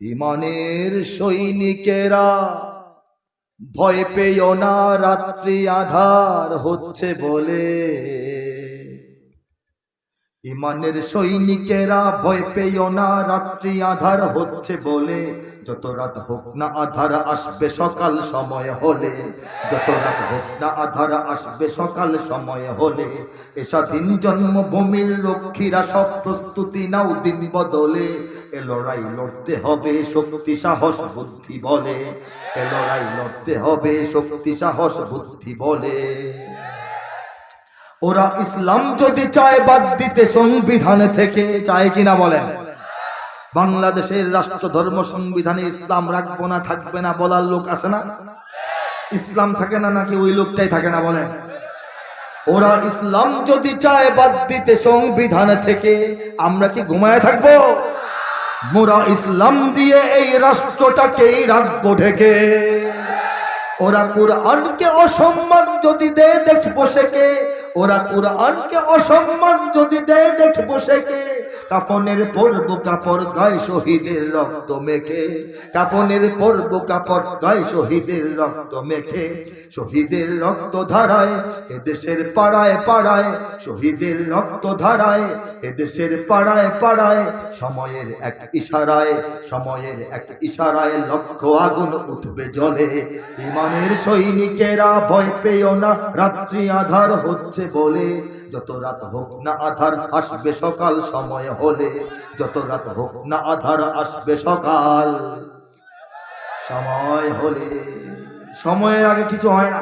ইমানের সৈনিকেরা, ভয় পেও না, রাত্রি আধার হচ্ছে বলে। ইমানের সৈনিকেরা, ভয় পেও না, রাত্রি আধার হচ্ছে বলে। যত রাত হোক না আধার আসবে, সকাল সময় হলে। যত রাত হোক না আধার আসবে, সকাল সময় হলে। এ স্বাধীন জন্মভূমির লক্ষ্মীরা সব প্রস্তুতি নাও দিন বদলে। এ লড়াই লড়তে হবে, শক্তি, সাহস, বুদ্ধি বলে। এ লড়াই লড়তে হবে, শক্তি, সাহস, বুদ্ধি বলে। ওরা ইসলাম যদি চায়, বাদ দিতে সংবিধান থেকে চায় কিনা বলেন। বাংলাদেশের রাষ্ট্র ধর্ম সংবিধানে ইসলাম রাখব না, থাকবে না বলার লোক আছে না? ইসলাম থাকে না নাকি ওই লোকটাই থাকে না বলেন। ওরা ইসলাম যদি চায়, বাদ দিতে সংবিধান থেকে, আমরা কি ঘুমায় থাকব? মোরা ইসলাম দিয়ে এই রাষ্ট্রটাকেই রাখব ঢেকে। ওরা কোরআনকে অসম্মান যদি দেয়, দেখব সেকে ওরা কোরআনকে অসম্মান যদি দেয়, দেখব সেকে কাপনের পরব কাপড় গায়ে শহীদের রক্ত মেখে। কাপনের পরব কাপড় গায়ে শহীদের রক্ত মেখে। শহীদের রক্ত ধারায় এদেশের পাড়ায় পাড়ায়, শহীদের রক্ত ধারায় এদেশের পাড়ায় পাড়ায়, সময়ের এক ইশারায়, সময়ের এক ইশারায় লক্ষ আগুন উঠবে জলে। ইমানের সৈনিকেরা ভয় পেও না, রাত্রি আধার হচ্ছে বলে। যত রাত হোক না আধার, আসবে সকাল সময় হলে যত রাত হোক না আধার আসবে সকাল। সময় হলে, সময়ের আগে কিছু হয় না।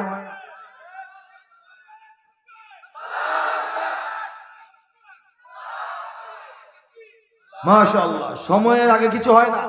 মাশাল সময়ের আগে কিছু হয় না।